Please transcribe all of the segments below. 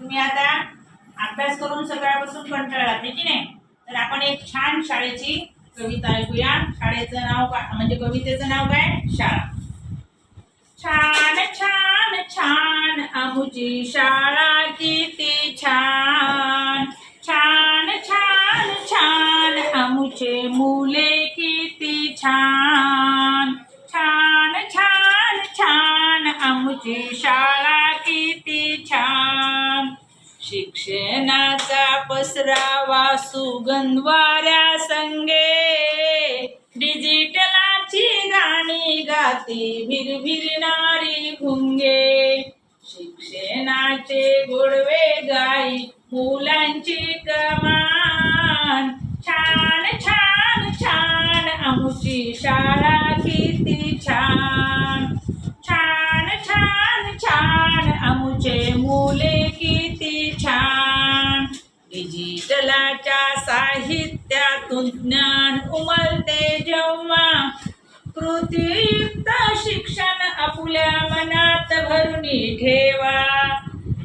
तुम्ही आता अभ्यास करून सकाळपासून कंटाळा की नाही? तर आपण एक छान शाळेची कविता ऐकूया. शाळेचं नाव का म्हणजे कवितेचं नाव काय? शाळा. छान छान छान आमुची शाळा किती छान. छान छान छान आमुचे मुले किती छान. छान छान छान आमुची शाळा शिक्षणाचा पसरावा सुगंधवाऱ्या संगे. डिजिटलाची गाणी गाती भिरभिरणारी भुंगे. शिक्षणाचे गोडवे गाई मुलांची कमान. छान छान छान आमची शाळा साहित्यातून ज्ञान उमलते जेव्हा. कृतीयुक्त शिक्षण आपल्या मनात भरून ठेवा.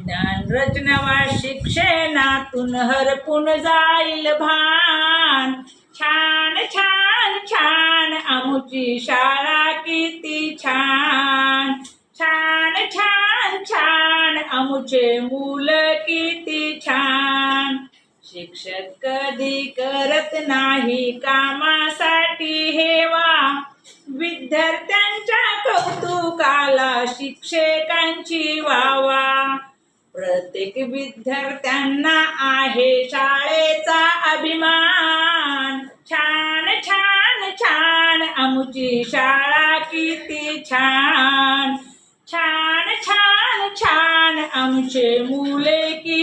ज्ञान रचनावा शिक्षणातून हरपून जाईल भान. छान छान छान आमुची शाळा किती छान. छान छान छान आमुचे मूल किती छान. शिक्षक कधी करत नाही कामासाठी हेवा. विद्यार्थ्यांच्या कौतुकाला शिक्षकांची वावा. प्रत्येक विद्यार्थ्यांना आहे शाळेचा अभिमान. छान छान छान आमची शाळा किती छान. छान छान छान आमचे मुले किती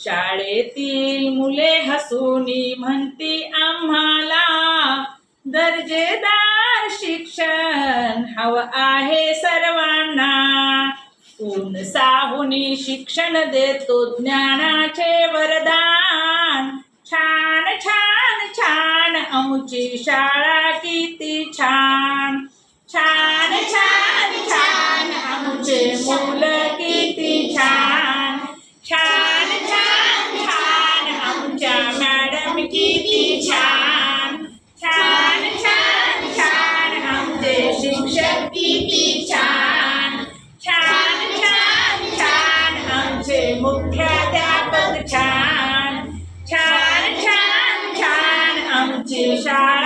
शाळेतील मुले हसूनी म्हणती आम्हाला दर्जेदार शिक्षण हवं आहे सर्वांना. ऊन साहुनी शिक्षण देतो ज्ञानाचे वरदान. छान छान छान आमची शाळा किती छान. Shimshai.